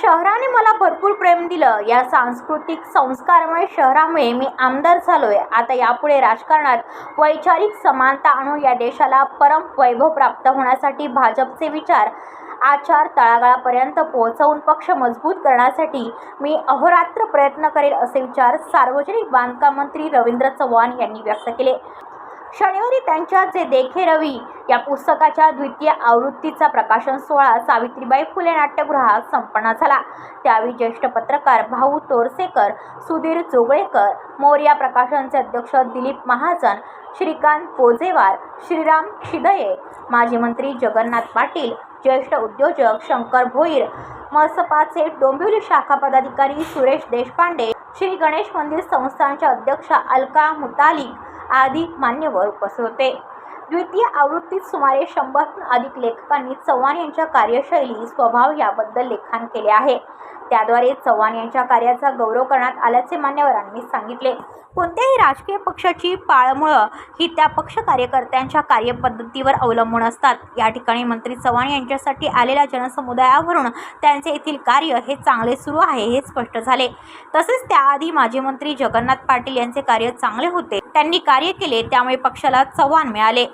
शहराने मला भरपूर प्रेम दिलं. या सांस्कृतिक संस्कारमय शहरामुळे मी आमदार झालोय. आता यापुढे राजकारणात वैचारिक समानता आणून या देशाला परम वैभव प्राप्त होण्यासाठी भाजपचे विचार आचार तळागाळापर्यंत पोहोचवून पक्ष मजबूत करण्यासाठी मी अहोरात्र प्रयत्न करेल असे विचार सार्वजनिक बांधकाम मंत्री रवींद्र चव्हाण यांनी व्यक्त केले. शनिवारी त्यांच्या जे देखे रवी या पुस्तकाच्या द्वितीय आवृत्तीचा प्रकाशन सोहळा सावित्रीबाई फुले नाट्यगृहात संपन्न झाला. त्यावेळी ज्येष्ठ पत्रकार भाऊ तोरसेकर सुधीर जोगळेकर मोर्या प्रकाशनचे अध्यक्ष दिलीप महाजन श्रीकांत पोजेवार श्रीराम शिदये माजी मंत्री जगन्नाथ पाटील ज्येष्ठ उद्योजक शंकर भोईर मसपाचे डोंबिवली शाखा पदाधिकारी सुरेश देशपांडे श्री गणेश मंदिर संस्थानच्या अध्यक्षा अलका मुतालिक आदी मान्यवर उपस्थित होते. द्वितीय आवृत्तीत सुमारे शंभरहून अधिक लेखकांनी चव्हाण यांच्या कार्यशैली स्वभाव याबद्दल लेखन केले आहे. त्याद्वारे चव्हाण यांच्या कार्याचा गौरव करण्यात आल्याचे मान्यवरांनी सांगितले. कोणत्याही राजकीय पक्षाची पाळमुळं ही त्या पक्ष कार्यकर्त्यांच्या कार्यपद्धतीवर अवलंबून असतात. या ठिकाणी मंत्री चव्हाण यांच्यासाठी आलेल्या जनसमुदायावरून त्यांचे येथील कार्य हे चांगले सुरू आहे हे स्पष्ट झाले. तसेच त्याआधी माजी मंत्री जगन्नाथ पाटील यांचे कार्य चांगले होते. त्यांनी कार्य केले त्यामुळे पक्षाला चव्हाण मिळाले.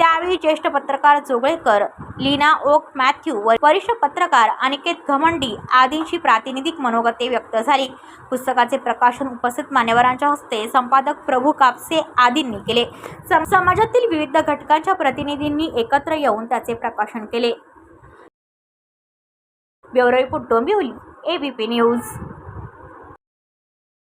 त्यावेळी ज्येष्ठ पत्रकार जोगळेकर लीना ओक मॅथ्यू व वरिष्ठ पत्रकार अनिकेत घमंडी आदींची प्रातिनिधिक मनोगते व्यक्त झाली. पुस्तकाचे प्रकाशन उपस्थित मान्यवरांच्या हस्ते संपादक प्रभू कापसे आदींनी केले. सम- समाजातील विविध घटकांच्या प्रतिनिधींनी एकत्र येऊन त्याचे प्रकाशन केले. Bureau report Dombivli ABP news.